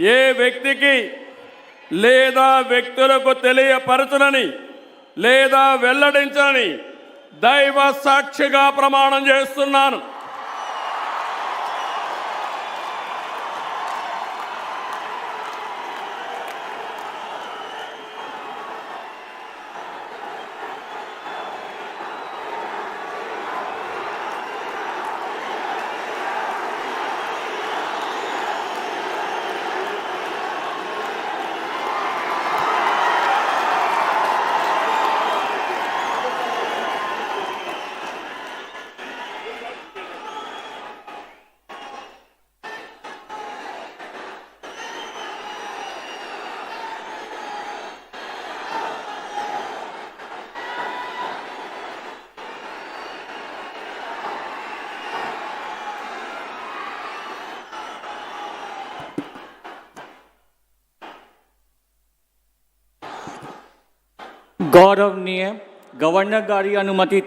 ఏ వ్యక్తికి లేదా వ్యక్తులకు తెలియపరచునని లేదా వెల్లడించని దైవ సాక్షిగా ప్రమాణం చేస్తున్నాను. ગૌરવનીય ગવર્નર ગારી અનુમતિ